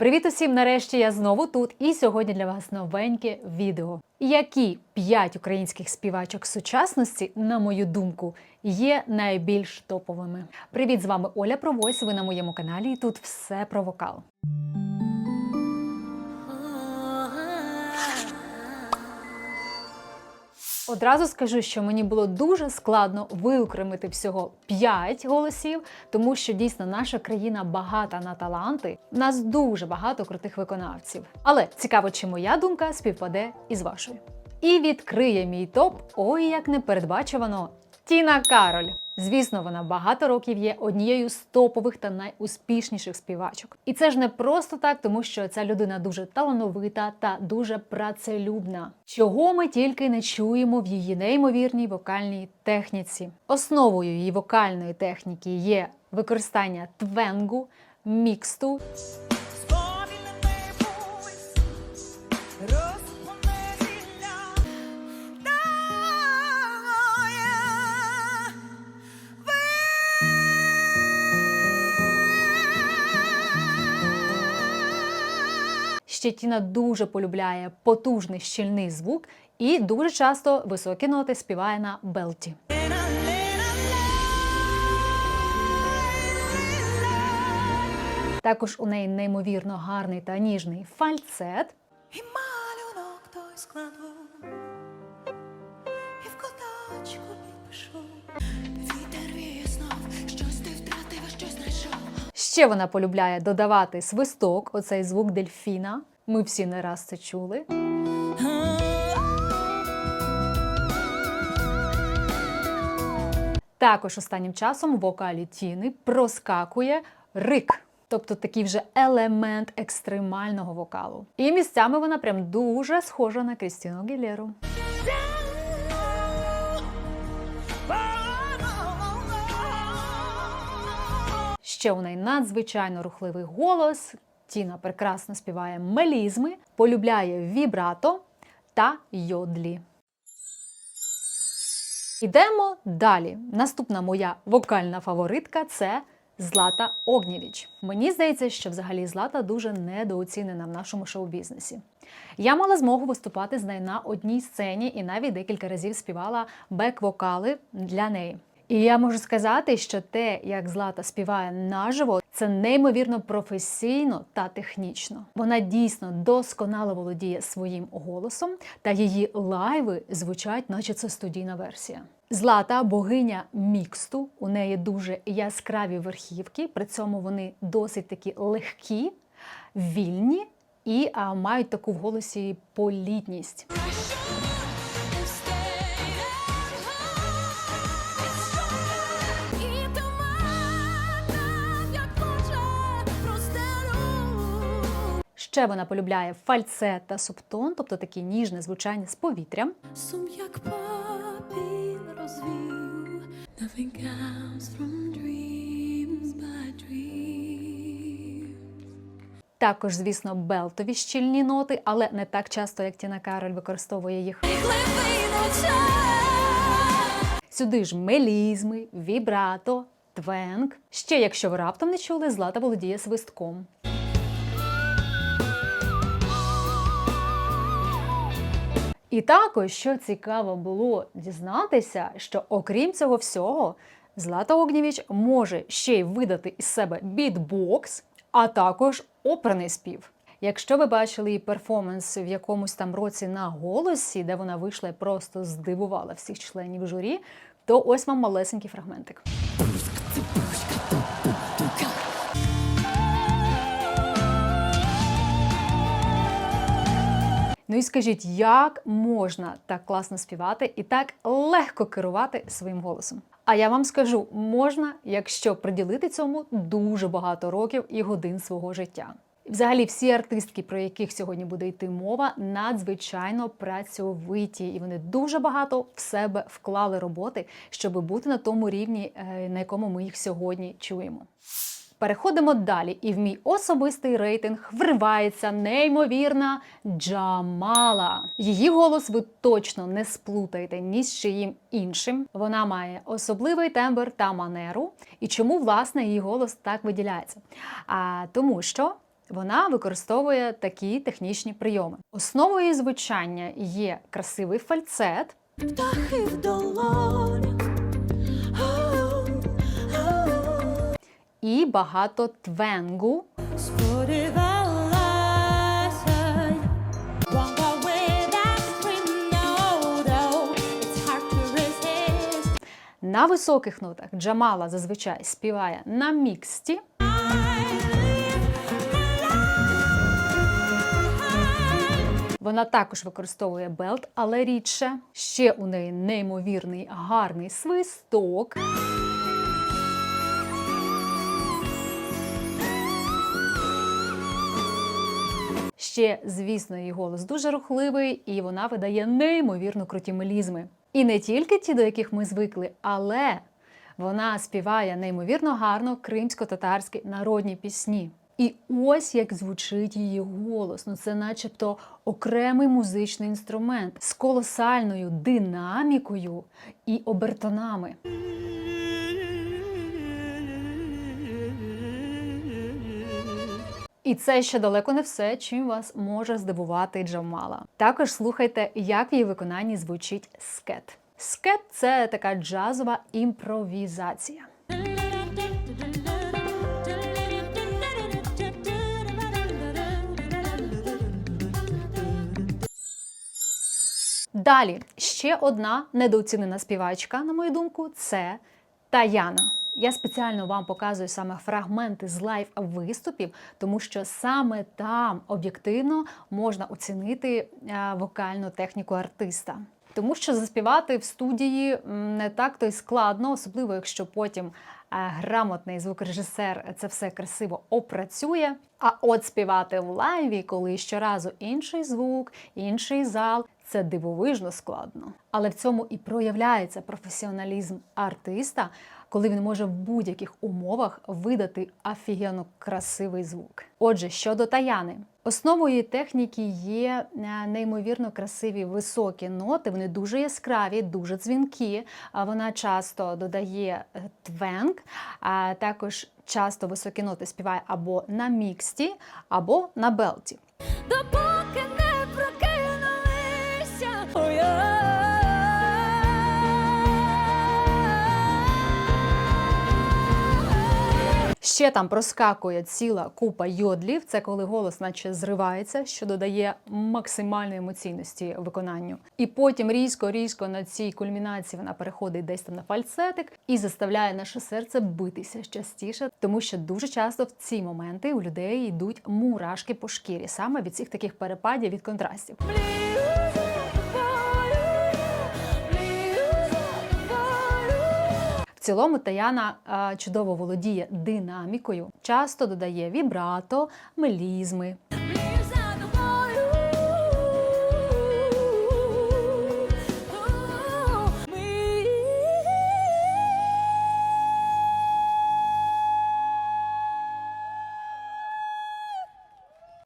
Привіт усім! Нарешті я знову тут, і сьогодні для вас новеньке відео. Які п'ять українських співачок сучасності, на мою думку, є найбільш топовими? Привіт, з вами Оля Провойс. Ви на моєму каналі, і тут все про вокал. Одразу скажу, що мені було дуже складно виокремити всього 5 голосів, тому що дійсно наша країна багата на таланти. Нас дуже багато крутих виконавців. Але цікаво, чи моя думка співпаде із вашою. І відкриє мій топ ой як непередбачувано Тіна Кароль. Звісно, вона багато років є однією з топових та найуспішніших співачок. І це ж не просто так, тому що ця людина дуже талановита та дуже працелюбна. Чого ми тільки не чуємо в її неймовірній вокальній техніці. Основою її вокальної техніки є використання твенгу, міксту, Ще Тіна дуже полюбляє потужний щільний звук і дуже часто високі ноти співає на белті. Також у неї неймовірно гарний та ніжний фальцет. І малюнок той складу, і в куточку підпишу. Вітер віснув, щось ти втратив, а щось знайшов. Ще вона полюбляє додавати свисток, оцей звук дельфіна. Ми всі не раз це чули. Також останнім часом в вокалі Тіни проскакує рик, тобто такий вже елемент екстремального вокалу. І місцями вона прям дуже схожа на Крістіну Гілєру. Ще у неї надзвичайно рухливий голос. Тіна прекрасно співає мелізми, полюбляє вібрато та йодлі. Ідемо далі. Наступна моя вокальна фаворитка це Злата Огнєвіч. Мені здається, що взагалі Злата дуже недооцінена в нашому шоу-бізнесі. Я мала змогу виступати з нею на одній сцені і навіть декілька разів співала бек-вокали для неї. І я можу сказати, що те, як Злата співає наживо, це неймовірно професійно та технічно. Вона дійсно досконало володіє своїм голосом, та її лайви звучать, наче це студійна версія. Злата богиня міксту. У неї дуже яскраві верхівки, при цьому вони досить такі легкі, вільні і а, мають таку в голосі політність. Ще вона полюбляє фальцет та субтон, тобто таке ніжне звучання з повітрям. Сум як папір розвів. Nothing comes from dreams by dreams. Також, звісно, белтові щільні ноти, але не так часто, як Тіна Кароль використовує їх. Сюди ж мелізми, вібрато, твенг. Ще, якщо ви раптом не чули, Злата володіє свистком. І також, що цікаво було дізнатися, що окрім цього всього, Злата Огнєвіч може ще й видати із себе бітбокс, а також оперний спів. Якщо ви бачили її перформанс в якомусь там році на голосі, де вона вийшла і просто здивувала всіх членів журі, то ось вам малесенький фрагментик. Ну і скажіть, як можна так класно співати і так легко керувати своїм голосом? А я вам скажу, можна, якщо приділити цьому дуже багато років і годин свого життя. Взагалі, всі артистки, про яких сьогодні буде йти мова, надзвичайно працьовиті, і вони дуже багато в себе вклали роботи, щоб бути на тому рівні, е, на якому ми їх сьогодні чуємо. Переходимо далі, і в мій особистий рейтинг вривається неймовірна Джамала. Її голос ви точно не сплутаєте ні з чиїм іншим. Вона має особливий тембр та манеру. І чому власне її голос так виділяється? А тому що Вона використовує такі технічні прийоми. Основою звучання є красивий фальцет, птахи в долонях. І багато твенгу. На високих нотах Джамала зазвичай співає на міксті, Вона також використовує белт, але рідше. Ще у неї неймовірний гарний свисток. Ще, звісно, її голос дуже рухливий, і вона видає неймовірно круті мелізми. І не тільки ті, до яких ми звикли, але вона співає неймовірно гарно кримсько-татарські народні пісні. І ось як звучить її голос. Ну це начебто окремий музичний інструмент з колосальною динамікою і обертонами. І це ще далеко не все, чим вас може здивувати Джамала. Також слухайте, як в її виконанні звучить скет. Скет це така джазова імпровізація. Далі ще одна недооцінена співачка, на мою думку, це Таяна. Я спеціально вам показую саме фрагменти з лайв виступів, тому що саме там об'єктивно можна оцінити е, вокальну техніку артиста. Тому що заспівати в студії не так то й складно, особливо якщо потім е, грамотний звукорежисер це все красиво опрацює. А от співати в лайві, коли щоразу інший звук, інший зал, це дивовижно складно. Але в цьому і проявляється професіоналізм артиста, коли він може в будь-яких умовах видати офігенно красивий звук. Отже, щодо Таяни, основою техніки є е, неймовірно красиві високі ноти. Вони дуже яскраві, дуже дзвінкі. Вона часто додає е, твенг, а також часто високі ноти співає або на міксті, або на белті. Допоки не прокинулися. Ще там проскакує ціла купа йодлів. Це коли голос, наче зривається, що додає максимальної емоційності виконанню. І потім різко-різко на цій кульмінації вона переходить десь там на фальцетик і заставляє наше серце битися частіше, тому що дуже часто в ці моменти у людей йдуть мурашки по шкірі, саме від цих таких перепадів від контрастів. В цілому Таяна е, чудово володіє динамікою, часто додає вібрато, мелізми.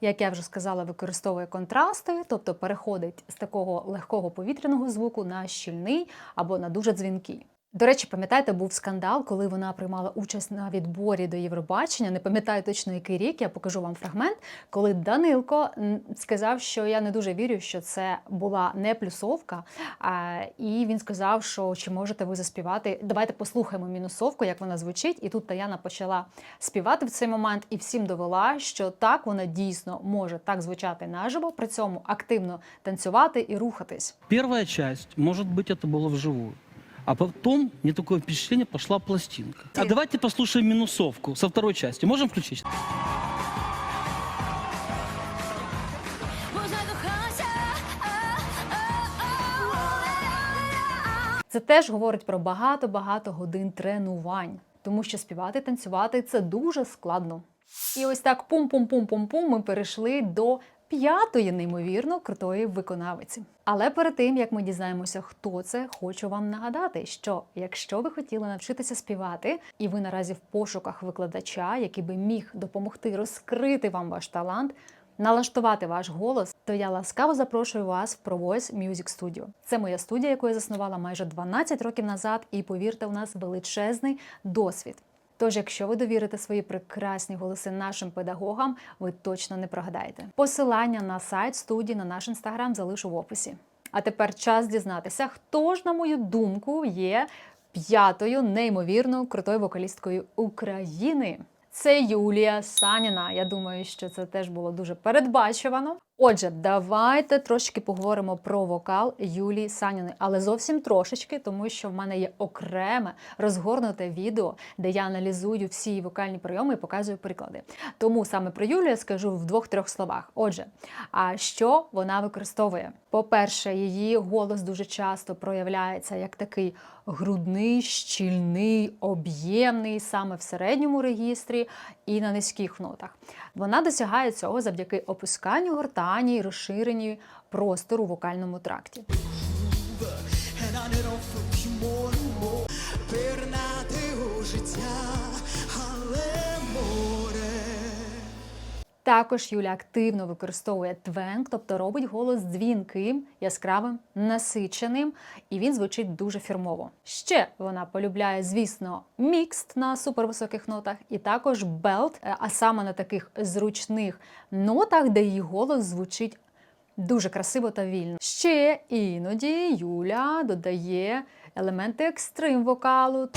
Як я вже сказала, використовує контрасти, тобто переходить з такого легкого повітряного звуку на щільний або на дуже дзвінкий. До речі, пам'ятаєте, був скандал, коли вона приймала участь на відборі до Євробачення. Не пам'ятаю точно який рік. Я покажу вам фрагмент, коли Данилко м, сказав, що я не дуже вірю, що це була не плюсовка. А, і він сказав, що чи можете ви заспівати? Давайте послухаємо мінусовку, як вона звучить. І тут Таяна почала співати в цей момент і всім довела, що так вона дійсно може так звучати наживо, при цьому активно танцювати і рухатись. Первая часть, может быть, это было вживую. А потом мне такое впечатление пошла пластинка. А давайте послушаем минусовку со второй части. Можем включить? Це теж говорить про багато-багато годин тренувань, тому що співати, танцювати це дуже складно. І ось так пум-пум-пум-пум-пум ми перейшли до п'ятої неймовірно крутої виконавиці. Але перед тим як ми дізнаємося, хто це, хочу вам нагадати, що якщо ви хотіли навчитися співати, і ви наразі в пошуках викладача, який би міг допомогти розкрити вам ваш талант, налаштувати ваш голос, то я ласкаво запрошую вас в ProVoice Music Studio. Це моя студія, яку я заснувала майже 12 років назад, і повірте, у нас величезний досвід. Тож, якщо ви довірите свої прекрасні голоси нашим педагогам, ви точно не прогадаєте. Посилання на сайт студії на наш інстаграм залишу в описі. А тепер час дізнатися, хто ж, на мою думку, є п'ятою неймовірно крутою вокалісткою України. Це Юлія Саніна. Я думаю, що це теж було дуже передбачувано. Отже, давайте трошки поговоримо про вокал Юлії Саніної, але зовсім трошечки, тому що в мене є окреме розгорнуте відео, де я аналізую всі її вокальні прийоми і показую приклади. Тому саме про Юлію я скажу в двох-трьох словах. Отже, а що вона використовує? По-перше, її голос дуже часто проявляється як такий грудний, щільний, об'ємний саме в середньому регістрі і на низьких нотах. Вона досягає цього завдяки опусканню гортані і розширенні простору в вокальному тракті. Також Юля активно використовує твенг, тобто робить голос дзвінким, яскравим, насиченим, і він звучить дуже фірмово. Ще вона полюбляє, звісно, мікст на супервисоких нотах, і також белт, е, а саме на таких зручних нотах, де її голос звучить дуже красиво та вільно. Ще іноді Юля додає елементи екстрим вокалу.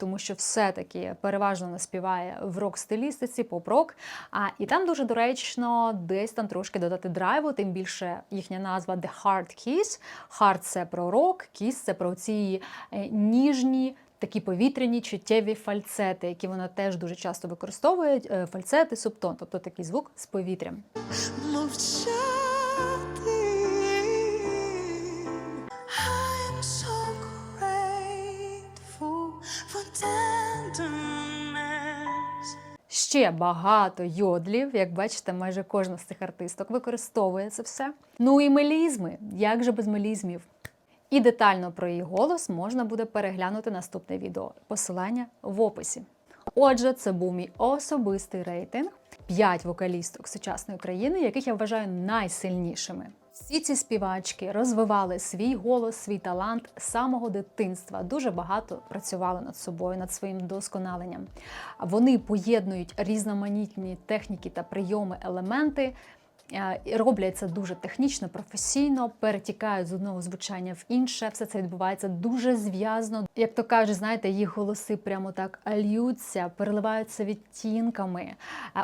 Тому що все-таки переважно вона співає в рок-стилістиці, поп-рок. А і там дуже доречно десь там трошки додати драйву, тим більше їхня назва The Hard Kiss. Hard – це про рок, Kiss – це про ці е, ніжні. Такі повітряні чуттєві фальцети, які вона теж дуже часто використовує, е, фальцети, субтон, тобто такий звук з повітрям. Мовчати. Ще багато йодлів, як бачите, майже кожна з цих артисток використовує це все. Ну і мелізми. Як же без мелізмів? І детально про її голос можна буде переглянути наступне відео. Посилання в описі. Отже, це був мій особистий рейтинг. П'ять вокалісток сучасної країни, яких я вважаю найсильнішими. Всі ці співачки розвивали свій голос, свій талант з самого дитинства. Дуже багато працювали над собою, над своїм досконаленням. Вони поєднують різноманітні техніки та прийоми, елементи. Е, і Роблять це дуже технічно, професійно, перетікають з одного звучання в інше. Все це відбувається дуже зв'язно. Як то кажуть, знаєте, їх голоси прямо так льються, переливаються відтінками, е,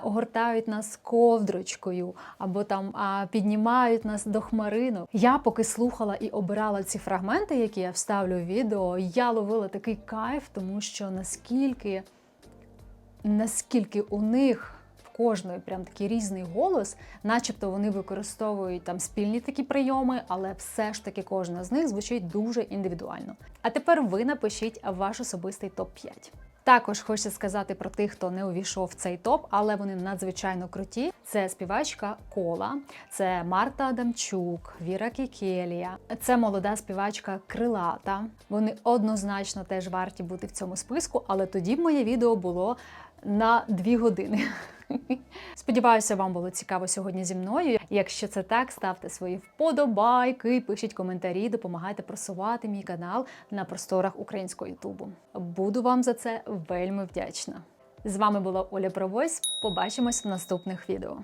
огортають нас ковдрочкою або там піднімають нас до хмаринок. Я поки слухала і обирала ці фрагменти, які я вставлю в відео, я ловила такий кайф, тому що наскільки наскільки у них кожної прям такий різний голос, начебто вони використовують там спільні такі прийоми, але все ж таки кожна з них звучить дуже індивідуально. А тепер ви напишіть ваш особистий топ-5. Також хочеться сказати про тих, хто не увійшов в цей топ, але вони надзвичайно круті. Це співачка Кола, це Марта Адамчук, Віра Кікелія, це молода співачка Крилата. Вони однозначно теж варті бути в цьому списку, але тоді моє відео було на дві години. Сподіваюся, вам було цікаво сьогодні зі мною. Якщо це так, ставте свої вподобайки, пишіть коментарі, допомагайте просувати мій канал на просторах українського Ютубу. Буду вам за це вельми вдячна. З вами була Оля Провойс. Побачимось в наступних відео.